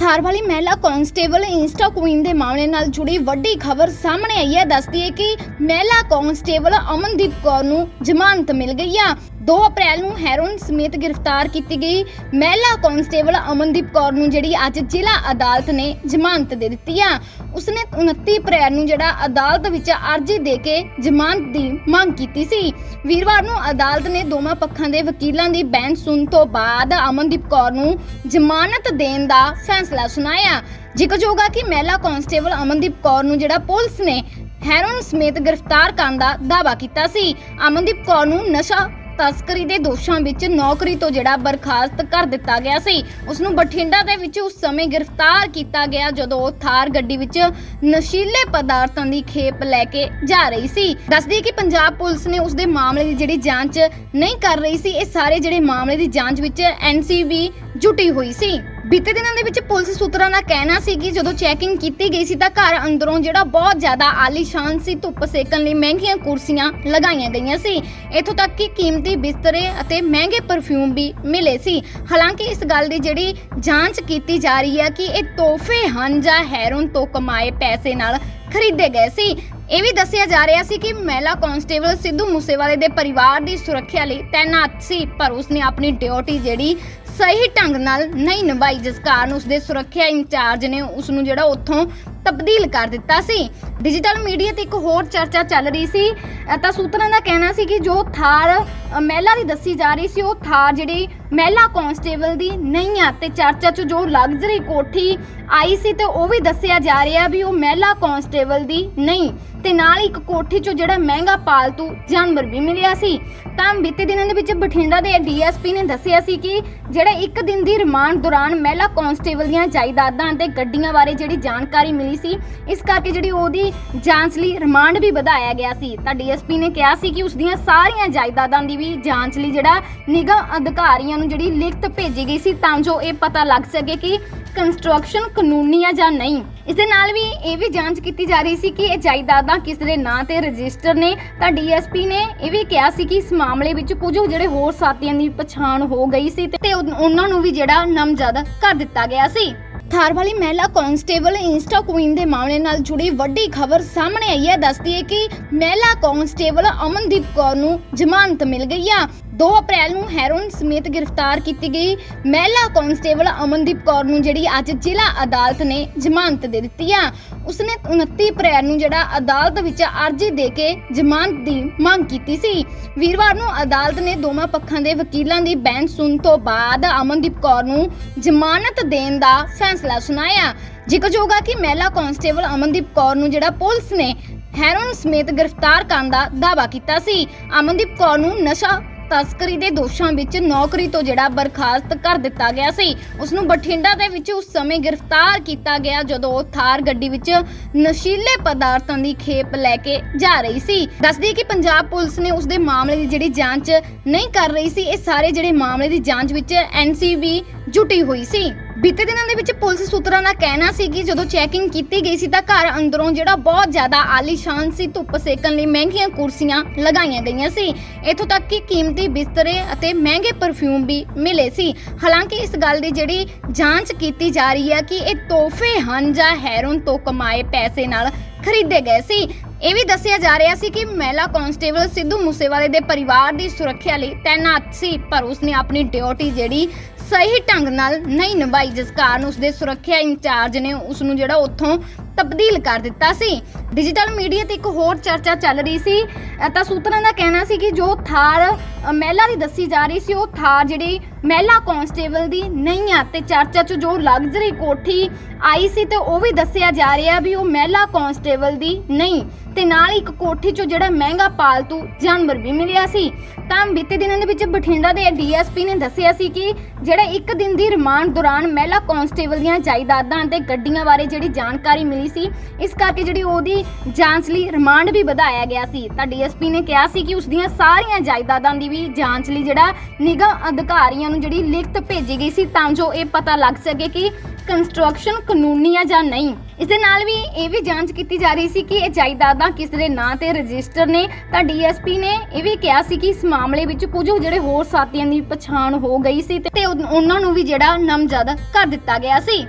ਥਾਰ ਵਾਲੀ ਮਹਿਲਾ constable Insta Queen ਦੇ ਮਾਮਲੇ ਨਾਲ ਜੁੜੀ ਵੱਡੀ ਖਬਰ ਸਾਹਮਣੇ ਆਈ ਹੈ। ਦੱਸਦੀ ਹੈ ਕਿ ਮਹਿਲਾ ਕਾਂਸਟੇਬਲ ਅਮਨਦੀਪ ਕੌਰ ਨੂੰ ਜ਼ਮਾਨਤ ਮਿਲ ਗਈ ਆ। 2 ਅਪ੍ਰੈਲ ਨੂੰ ਹੈਰੋਇਨ ਸਮੇਤ ਗ੍ਰਿਫਤਾਰ ਕੀਤੀ ਗਈ। ਮਹਿਲਾ ਕਾਂਸਟੇਬਲ ਅਮਨਦੀਪ ਕੌਰ ਨੂੰ ਜਿਹੜੀ ਅੱਜ ਜ਼ਿਲ੍ਹਾ ਅਦਾਲਤ ਨੇ ਜ਼ਮਾਨਤ ਦੇ ਦਿੱਤੀ ਆ। ਉਸਨੇ 29 ਅਪ੍ਰੈਲ ਨੂੰ ਜਿਹੜਾ ਅਦਾਲਤ ਵਿੱਚ ਅਰਜ਼ੀ ਦੇ ਕੇ ਜ਼ਮਾਨਤ ਦੀ ਮੰਗ ਕੀਤੀ ਸੀ। ਵੀਰਵਾਰ ਨੂੰ ਅਦਾਲਤ ਨੇ ਦੋਵਾਂ ਪੱਖਾਂ ਦੇ ਵਕੀਲਾਂ ਦੀ ਬੈਂਚ ਸੁਣ ਤੋਂ ਬਾਅਦ ਅਮਨਦੀਪ ਕੌਰ ਨੂੰ ਜ਼ਮਾਨਤ ਦੇਣ ਦਾ ਫੈਸਲਾ ਸੁਣਾਇਆ, ਜ਼ਿਕਰਯੋਗ ਹੈ ਕਿ ਮਹਿਲਾ ਕਾਂਸਟੇਬਲ ਅਮਨਦੀਪ ਕੌਰ ਨੂੰ ਜਿਹੜਾ ਪੁਲਿਸ ਨੇ ਹੈਰੋਇਨ ਸਮੇਤ ਗ੍ਰਿਫਤਾਰ ਕਰਨ ਦਾ ਦਾਅਵਾ ਕੀਤਾ ਸੀ। ਅਮਨਦੀਪ ਕੌਰ ਨੂੰ ਨਸ਼ਾ ਤਸਕਰੀ ਦੇ ਦੋਸ਼ਾਂ ਵਿੱਚ ਨੌਕਰੀ ਤੋਂ ਜਿਹੜਾ ਬਰਖਾਸਤ ਕਰ ਦਿੱਤਾ ਗਿਆ ਸੀ। ਉਸ ਨੂੰ ਬਠਿੰਡਾ ਦੇ ਵਿੱਚ ਉਸ ਸਮੇਂ ਗ੍ਰਿਫਤਾਰ ਕੀਤਾ ਗਿਆ ਜਦੋਂ ਉਹ ਥਾਰ ਗੱਡੀ ਵਿੱਚ ਨਸ਼ੀਲੇ ਪਦਾਰਥਾਂ ਦੀ ਖੇਪ ਲੈ ਕੇ ਜਾ ਰਹੀ ਸੀ। ਦੱਸਦੀ ਕਿ ਪੰਜਾਬ ਪੁਲਿਸ ਨੇ ਉਸ ਦੇ ਮਾਮਲੇ ਦੀ ਜਿਹੜੀ ਜਾਂਚ ਨਹੀਂ ਕਰ ਰਹੀ ਸੀ, ਇਹ ਸਾਰੇ ਜਿਹੜੇ ਮਾਮਲੇ ਦੀ ਜਾਂਚ ਵਿੱਚ ਐਨਸੀਬੀ ਜੁਟੀ ਹੋਈ ਸੀ। ਬੀਤੇ ਦਿਨਾਂ ਦੇ ਵਿੱਚ ਪੁਲਿਸ ਸੂਤਰਾਂ ਦਾ ਕਹਿਣਾ ਸੀ ਕਿ ਜਦੋਂ ਚੈਕਿੰਗ ਕੀਤੀ ਗਈ ਸੀ ਤਾਂ ਘਰ ਅੰਦਰੋਂ ਜਿਹੜਾ ਬਹੁਤ ਜ਼ਿਆਦਾ ਆਲੀਸ਼ਾਨ ਸੀ, ਧੁੱਪ ਸੇਕਣ ਲਈ ਮਹਿੰਗੀਆਂ ਕੁਰਸੀਆਂ ਲਗਾਈਆਂ ਗਈਆਂ ਸੀ। ਇੱਥੋਂ ਤੱਕ ਕਿ ਕੀਮਤੀ ਬਿਸਤਰੇ ਅਤੇ ਮਹਿੰਗੇ ਪਰਫਿਊਮ ਵੀ ਮਿਲੇ ਸੀ। ਹਾਲਾਂਕਿ ਇਸ ਗੱਲ ਦੀ ਜਿਹੜੀ ਜਾਂਚ ਕੀਤੀ ਜਾ ਰਹੀ ਹੈ ਕਿ ਇਹ ਤੋਹਫੇ ਹਨ ਜਾਂ ਹੈਰੋਨ ਤੋਂ ਕਮਾਏ ਪੈਸੇ ਨਾਲ ਖਰੀਦੇ ਗਏ ਸੀ। ਇਹ ਵੀ ਦੱਸਿਆ ਜਾ ਰਿਹਾ ਸੀ ਕਿ ਮਹਿਲਾ ਕਾਂਸਟੇਬਲ ਸਿੱਧੂ ਮੂਸੇਵਾਲੇ ਦੇ ਪਰਿਵਾਰ ਦੀ ਸੁਰੱਖਿਆ ਲਈ ਤਾਇਨਾਤ ਸੀ, ਪਰ ਉਸਨੇ ਆਪਣੀ ਡਿਊਟੀ ਜਿਹੜੀ ਸਹੀ ਢੰਗ ਨਾਲ ਨਹੀਂ ਨਿਭਾਈ, ਜਿਸ ਕਾਰਨ ਉਸਦੇ ਸੁਰੱਖਿਆ ਇੰਚਾਰਜ ਨੇ ਉਸ ਨੂੰ ਜਿਹੜਾ ਉੱਥੋਂ ਤਬਦੀਲ ਕਰ ਦਿੱਤਾ ਸੀ। ਡਿਜੀਟਲ ਮੀਡੀਆ ਤੇ ਇੱਕ ਹੋਰ ਚਰਚਾ ਚੱਲ ਰਹੀ ਸੀ। ਅ, ਤਾਂ ਸੂਤਰਾਂ ਦਾ ਕਹਿਣਾ ਸੀ ਕਿ ਜੋ ਥਾਰ ਅ, ਮਹਿਲਾ ਦੀ ਦੱਸੀ ਜਾ ਰਹੀ ਸੀ ਉਹ ਥਾਰ ਜਿਹੜੀ ਮਹਿਲਾ ਕਾਂਸਟੇਬਲ ਦੀ ਨਹੀਂ ਆ ਤੇ ਚਰਚਾ 'ਚ ਜੋ ਲਗਜ਼ਰੀ ਕੋਠੀ ਆਈ ਸੀ ਤੇ ਉਹ ਵੀ ਦੱਸਿਆ ਜਾ ਰਿਹਾ ਵੀ ਉਹ ਮਹਿਲਾ ਕਾਂਸਟੇਬਲ ਦੀ ਨਹੀਂ। ਤੇ ਨਾਲ ਇੱਕ ਕੋਠੀ 'ਚੋਂ ਜਿਹੜਾ ਮਹਿੰਗਾ ਪਾਲਤੂ ਜਾਨਵਰ ਵੀ ਮਿਲਿਆ ਸੀ। ਤਾਂ ਬੀਤੇ ਦਿਨਾਂ ਦੇ ਵਿੱਚ ਬਠਿੰਡਾ ਦੇ ਡੀਐਸਪੀ ਨੇ ਦੱਸਿਆ ਸੀ ਕਿ ਜਿਹੜਾ ਇੱਕ ਦਿਨ ਦੀ ਰਿਮਾਂਡ ਦੌਰਾਨ ਮਹਿਲਾ ਕਾਂਸਟੇਬਲ ਦੀਆਂ ਜਾਇਦਾਦਾਂ ਅਤੇ ਗੱਡੀਆਂ ਬਾਰੇ ਜਿਹੜੀ ਜਾਣਕਾਰੀ ਮਿਲੀ ਸੀ। ਇਸ ਕਰਕੇ ਜਿਹੜੀ ਉਹਦੀ ਜਾਂਚ ਲਈ ਰਿਮਾਂਡ ਵੀ ਵਧਾਇਆ ਗਿਆ ਸੀ। ਤਾਂ ਡੀਐਸਪੀ ਨੇ ਕਿਹਾ ਸੀ ਕਿ ਉਸ ਦੀਆਂ ਸਾਰੀਆਂ ਜਾਇਦਾਦਾਂ ਦੀ ਵੀ ਜਾਂਚ ਲਈ ਜਿਹੜਾ ਨਿਗਮ ਅਧਿਕਾਰੀਆਂ ਨੂੰ ਜਿਹੜੀ ਲਿਖਤ ਭੇਜੀ ਗਈ ਸੀ, ਤਾਂ ਜੋ ਇਹ ਪਤਾ ਲੱਗ ਸਕੇ ਕਿ ਕੰਸਟਰਕਸ਼ਨ ਕਾਨੂੰਨੀ ਆ ਜਾਂ ਨਹੀਂ। ਇਸ ਦੇ ਨਾਲ ਵੀ ਇਹ ਵੀ ਜਾਂਚ ਕੀਤੀ ਜਾ ਰਹੀ ਸੀ ਕਿ ਇਹ ਜਾਇਦਾਦਾਂ ਕਿਸ ਦੇ ਨਾਂ ਤੇ ਰਜਿਸਟਰ ਨੇ। ਤਾਂ ਡੀਐਸਪੀ ਨੇ ਇਹ ਵੀ ਕਿਹਾ ਸੀ ਕਿ ਇਸ ਮਾਮਲੇ ਵਿੱਚ ਕੁਝ ਜਿਹੜੇ ਹੋਰ ਸਾਥੀਆਂ ਦੀ ਪਛਾਣ ਹੋ ਗਈ ਸੀ ਤੇ ਉਹਨਾਂ ਨੂੰ ਵੀ ਜਿਹੜਾ ਨਾਮਜ਼ਦ ਕਰ ਦਿੱਤਾ ਗਿਆ ਸੀ। ਥਾਰ ਵਾਲੀ ਮਹਿਲਾ ਕਾਂਸਟੇਬਲ ਇੰਸਟਾ ਕੁਈਨ ਦੇ ਮਾਮਲੇ ਨਾਲ ਜੁੜੀ ਵੱਡੀ ਖਬਰ ਸਾਹਮਣੇ ਆਈ ਹੈ। ਦੱਸਦੀ ਹੈ ਕਿ ਮਹਿਲਾ ਕਾਂਸਟੇਬਲ ਅਮਨਦੀਪ ਕੌਰ ਨੂੰ ਜ਼ਮਾਨਤ ਮਿਲ ਗਈ ਆ। 2 ਅਪ੍ਰੈਲ ਨੂੰ ਹੈਰੋਇਨ ਸਮੇਤ ਗ੍ਰਿਫਤਾਰ ਕੀਤੀ ਗਈ। ਮਹਿਲਾ ਕਾਂਸਟੇਬਲ ਅਮਨਦੀਪ ਕੌਰ ਨੂੰ ਜਿਹੜੀ ਅੱਜ ਜ਼ਿਲ੍ਹਾ ਅਦਾਲਤ ਨੇ ਜ਼ਮਾਨਤ ਦੇ ਦਿੱਤੀ ਆ। ਉਸਨੇ 29 ਅਪ੍ਰੈਲ ਨੂੰ ਜਿਹੜਾ ਅਦਾਲਤ ਵਿੱਚ ਅਰਜ਼ੀ ਦੇ ਕੇ ਜ਼ਮਾਨਤ ਦੀ ਮੰਗ ਕੀਤੀ ਸੀ। ਵੀਰਵਾਰ ਨੂੰ ਅਦਾਲਤ ਨੇ ਦੋਵਾਂ ਪੱਖਾਂ ਦੇ ਵਕੀਲਾਂ ਦੀ ਬੈਂਚ ਸੁਣ ਤੋਂ ਬਾਅਦ ਅਮਨਦੀਪ ਕੌਰ ਨੂੰ ਜ਼ਮਾਨਤ ਦੇਣ ਦਾ ਫੈਸਲਾ ਸੁਣਾਇਆ। ਜ਼ਿਕਰਯੋਗ ਹੈ ਕਿ ਮਹਿਲਾ ਕਾਂਸਟੇਬਲ ਅਮਨਦੀਪ ਕੌਰ ਨੂੰ ਜਿਹੜਾ ਪੁਲਿਸ ਨੇ ਹੈਰੋਇਨ ਸਮੇਤ ਗ੍ਰਿਫਤਾਰ ਕਰਨ ਦਾ ਦਾਅਵਾ ਕੀਤਾ ਸੀ। ਅਮਨਦੀਪ ਕੌਰ ਨੂੰ ਨਸ਼ਾ ਤਸਕਰੀ ਦੇ ਦੋਸ਼ਾਂ ਵਿੱਚ ਨੌਕਰੀ ਤੋਂ ਜਿਹੜਾ ਬਰਖਾਸਤ ਕਰ ਦਿੱਤਾ ਗਿਆ ਸੀ। ਉਸ ਨੂੰ ਬਠਿੰਡਾ ਦੇ ਵਿੱਚ ਉਸ ਸਮੇਂ ਗ੍ਰਿਫਤਾਰ ਕੀਤਾ ਗਿਆ ਜਦੋਂ ਉਹ ਥਾਰ ਗੱਡੀ ਵਿੱਚ ਨਸ਼ੀਲੇ ਪਦਾਰਥਾਂ ਦੀ ਖੇਪ ਲੈ ਕੇ ਜਾ ਰਹੀ ਸੀ। ਦੱਸਦੀ ਕਿ ਪੰਜਾਬ ਪੁਲਿਸ ਨੇ ਉਸ ਦੇ ਮਾਮਲੇ ਦੀ ਜਿਹੜੀ ਜਾਂਚ ਨਹੀਂ ਕਰ ਰਹੀ ਸੀ, ਇਹ ਸਾਰੇ ਜਿਹੜੇ ਮਾਮਲੇ ਦੀ ਜਾਂਚ ਵਿੱਚ ਐਨਸੀਬੀ ਜੁਟੀ ਹੋਈ ਸੀ। ਬੀਤੇ ਦਿਨਾਂ ਦੇ ਵਿੱਚ ਪੁਲਿਸ ਸੂਤਰਾਂ ਦਾ ਕਹਿਣਾ ਸੀ ਕਿ ਜਦੋਂ ਚੈਕਿੰਗ ਕੀਤੀ ਗਈ ਸੀ ਤਾਂ ਘਰ ਅੰਦਰੋਂ ਜਿਹੜਾ ਬਹੁਤ ਜ਼ਿਆਦਾ ਆਲੀਸ਼ਾਨ ਸੀ, ਧੁੱਪ ਸੇਕਣ ਲਈ ਮਹਿੰਗੀਆਂ ਕੁਰਸੀਆਂ ਲਗਾਈਆਂ ਗਈਆਂ ਸੀ। ਇੱਥੋਂ ਤੱਕ ਕਿ ਕੀਮਤੀ ਬਿਸਤਰੇ ਅਤੇ ਮਹਿੰਗੇ ਪਰਫਿਊਮ ਵੀ ਮਿਲੇ ਸੀ। ਹਾਲਾਂਕਿ ਇਸ ਗੱਲ ਦੀ ਜਿਹੜੀ ਜਾਂਚ ਕੀਤੀ ਜਾ ਰਹੀ ਹੈ ਕਿ ਇਹ ਤੋਹਫੇ ਹਨ ਜਾਂ ਹੈਰੋਨ ਤੋਂ ਕਮਾਏ ਪੈਸੇ ਨਾਲ ਖਰੀਦੇ ਗਏ ਸੀ। ਇਹ ਵੀ ਦੱਸਿਆ ਜਾ ਰਿਹਾ ਸੀ ਕਿ ਮਹਿਲਾ ਕਾਂਸਟੇਬਲ ਸਿੱਧੂ ਮੂਸੇਵਾਲੇ ਦੇ ਪਰਿਵਾਰ ਦੀ ਸੁਰੱਖਿਆ ਲਈ ਤੈਨਾਤ ਸੀ, ਪਰ ਉਸਨੇ ਆਪਣੀ ਡਿਊਟੀ ਜਿਹੜੀ ਸਹੀ ਢੰਗ ਨਾਲ ਨਹੀਂ ਨਿਭਾਈ, ਜਿਸ ਕਾਰਨ ਉਸਦੇ ਸੁਰੱਖਿਆ ਇੰਚਾਰਜ ਨੇ ਉਸ ਨੂੰ ਜਿਹੜਾ ਉੱਥੋਂ ਤਬਦੀਲ ਕਰ ਦਿੱਤਾ ਸੀ। ਡਿਜੀਟਲ ਮੀਡੀਆ ਤੇ ਇੱਕ ਹੋਰ ਚਰਚਾ ਚੱਲ ਰਹੀ ਸੀ। ਤਾਂ ਸੂਤਰਾਂ ਦਾ ਕਹਿਣਾ ਸੀ ਕਿ ਜੋ ਥਾਰ ਮਹਿਲਾ ਦੀ ਦੱਸੀ ਜਾ ਰਹੀ ਸੀ, ਉਹ ਥਾਰ ਜਿਹੜੀ ਮਹਿਲਾ ਕਾਂਸਟੇਬਲ ਦੀ ਨਹੀਂ ਆ ਤੇ ਚਰਚਾ 'ਚ ਜੋ ਲਗਜ਼ਰੀ ਕੋਠੀ ਆਈ ਸੀ ਤੇ ਉਹ ਵੀ ਦੱਸਿਆ ਜਾ ਰਿਹਾ ਵੀ ਉਹ ਮਹਿਲਾ ਕਾਂਸਟੇਬਲ ਦੀ ਨਹੀਂ। ਤੇ ਨਾਲ ਹੀ ਇੱਕ ਕੋਠੀ 'ਚੋਂ ਜਿਹੜਾ ਮਹਿੰਗਾ ਪਾਲਤੂ ਜਾਨਵਰ ਵੀ ਮਿਲਿਆ ਸੀ। ਤਾਂ ਬੀਤੇ ਦਿਨਾਂ ਦੇ ਵਿੱਚ ਬਠਿੰਡਾ ਦੇ ਡੀਐਸਪੀ ਨੇ ਦੱਸਿਆ ਸੀ ਕਿ ਜਿਹੜਾ ਇੱਕ ਦਿਨ ਦੀ ਰਿਮਾਂਡ ਦੌਰਾਨ ਮਹਿਲਾ ਕਾਂਸਟੇਬਲ ਦੀਆਂ ਜਾਇਦਾਦਾਂ ਅਤੇ ਗੱਡੀਆਂ ਬਾਰੇ ਜਿਹੜੀ ਜਾਣਕਾਰੀ ਮਿਲੀ ਸੀ, ਇਸ ਕਰਕੇ ਜਿਹੜੀ ਉਹਦੀ ਜਾਂਚ ਲਈ ਰਿਮਾਂਡ ਵੀ ਵਧਾਇਆ ਗਿਆ ਸੀ। ਤਾਂ ਡੀਐਸਪੀ ਨੇ ਕਿਹਾ ਸੀ ਕਿ ਉਸ ਦੀਆਂ ਸਾਰੀਆਂ ਜਾਇਦਾਦਾਂ ਦੀ ਵੀ ਜਾਂਚ ਲਈ ਜਿਹੜਾ ਨਿਗਮ ਅਧਿਕਾਰੀਆਂ ਨੂੰ ਜਿਹੜੀ ਲਿਖਤ ਭੇਜੀ ਗਈ ਸੀ, ਤਾਂ ਜੋ ਇਹ ਪਤਾ ਲੱਗ ਸਕੇ ਕਿ ਕੰਸਟਰਕਸ਼ਨ ਕਾਨੂੰਨੀ ਆ ਜਾਂ ਨਹੀਂ? ਇਸ ਦੇ ਨਾਲ ਵੀ ਇਹ ਵੀ ਜਾਂਚ ਕੀਤੀ ਜਾ ਰਹੀ ਸੀ ਕਿ ਇਹ ਜਾਇਦਾਦਾਂ ਕਿਸ ਦੇ ਨਾਂ ਤੇ ਰਜਿਸਟਰ ਨੇ? ਤਾਂ ਡੀਐਸਪੀ ਨੇ ਇਹ ਵੀ ਕਿਹਾ ਸੀ ਕਿ ਇਸ ਮਾਮਲੇ ਵਿੱਚ ਕੁਝ ਜਿਹੜੇ ਹੋਰ ਸਾਥੀਆਂ ਦੀ ਪਛਾਣ ਹੋ ਗਈ ਸੀ ਤੇ ਉਨ- ਉਹਨਾਂ ਨੂੰ ਵੀ ਜਿਹੜਾ ਨਾਮਜ਼ਦ ਕਰ ਦਿੱਤਾ ਗਿਆ ਸੀ।